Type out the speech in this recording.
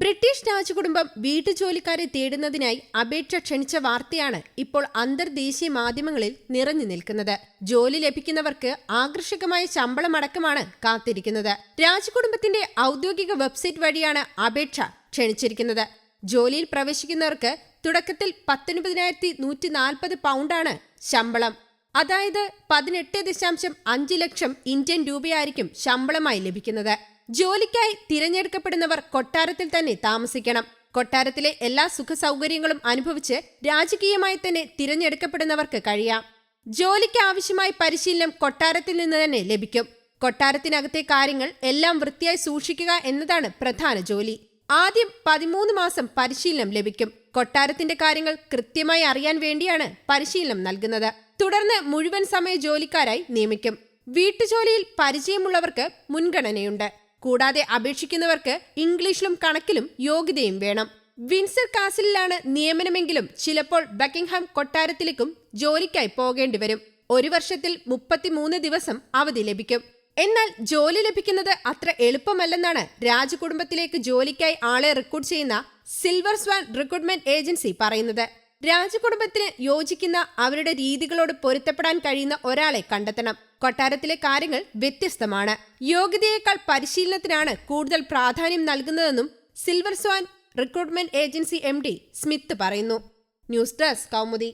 British രാജകുടുംബം വീട്ടുജോലിക്കാരെ തേടുന്നതിനായി അപേക്ഷ ക്ഷണിച്ച വാർത്തയാണ് ഇപ്പോൾ അന്തർദേശീയ മാധ്യമങ്ങളിൽ നിറഞ്ഞു നിൽക്കുന്നത്. ജോലി ലഭിക്കുന്നവർക്ക് ആകർഷകമായ ശമ്പളമടക്കമാണ് കാത്തിരിക്കുന്നത്. രാജകുടുംബത്തിന്റെ ഔദ്യോഗിക വെബ്സൈറ്റ് വഴിയാണ് അപേക്ഷ ക്ഷണിച്ചിരിക്കുന്നത്. ജോലിയിൽ പ്രവേശിക്കുന്നവർക്ക് തുടക്കത്തിൽ പത്തൊൻപതിനായിരത്തി നൂറ്റി നാൽപ്പത് പൗണ്ടാണ് ശമ്പളം. അതായത് പതിനെട്ട് ദശാംശം അഞ്ച് ലക്ഷം ഇന്ത്യൻ രൂപയായിരിക്കും ശമ്പളമായി ലഭിക്കുന്നത്. ജോലിക്കായി തിരഞ്ഞെടുക്കപ്പെടുന്നവർ കൊട്ടാരത്തിൽ തന്നെ താമസിക്കണം. കൊട്ടാരത്തിലെ എല്ലാ സുഖ സൗകര്യങ്ങളും അനുഭവിച്ച് രാജകീയമായി തന്നെ തിരഞ്ഞെടുക്കപ്പെടുന്നവർക്ക് കഴിയാം. ജോലിക്ക് ആവശ്യമായ പരിശീലനം കൊട്ടാരത്തിൽ നിന്ന് തന്നെ ലഭിക്കും. കൊട്ടാരത്തിനകത്തെ കാര്യങ്ങൾ എല്ലാം വൃത്തിയായി സൂക്ഷിക്കുക എന്നതാണ് പ്രധാന ജോലി. ആദ്യം പതിമൂന്ന് മാസം പരിശീലനം ലഭിക്കും. കൊട്ടാരത്തിന്റെ കാര്യങ്ങൾ കൃത്യമായി അറിയാൻ വേണ്ടിയാണ് പരിശീലനം നൽകുന്നത്. തുടർന്ന് മുഴുവൻ സമയ ജോലിക്കാരായി നിയമിക്കും. വീട്ടുജോലിയിൽ പരിചയമുള്ളവർക്ക് മുൻഗണനയുണ്ട്. കൂടാതെ അപേക്ഷിക്കുന്നവർക്ക് ഇംഗ്ലീഷിലും കണക്കിലും യോഗ്യതയും വേണം. വിൻസർ കാസിലാണ് നിയമനമെങ്കിലും ചിലപ്പോൾ ബക്കിംഗ്ഹാം കൊട്ടാരത്തിലേക്കും ജോലിക്കായി പോകേണ്ടി വരും. ഒരു വർഷത്തിൽ മുപ്പത്തിമൂന്ന് ദിവസം അവധി ലഭിക്കും. എന്നാൽ ജോലി ലഭിക്കുന്നത് അത്ര എളുപ്പമല്ലെന്നാണ് രാജകുടുംബത്തിലേക്ക് ജോലിക്കായി ആളെ റിക്രൂട്ട് ചെയ്യുന്ന സിൽവർ സ്വാൻ റിക്രൂട്ട്മെന്റ് ഏജൻസി പറയുന്നത്. രാജകുടുംബത്തിന് യോജിക്കുന്ന അവരുടെ രീതികളോട് പൊരുത്തപ്പെടാൻ കഴിയുന്ന ഒരാളെ കണ്ടെത്തണം. കൊട്ടാരത്തിലെ കാര്യങ്ങൾ വ്യത്യസ്തമാണ്. യോഗ്യതയേക്കാൾ പരിശീലനത്തിനാണ് കൂടുതൽ പ്രാധാന്യം നൽകുന്നതെന്നും silver swan recruitment agency M Smith പറയുന്നു. News desk Kaumudi.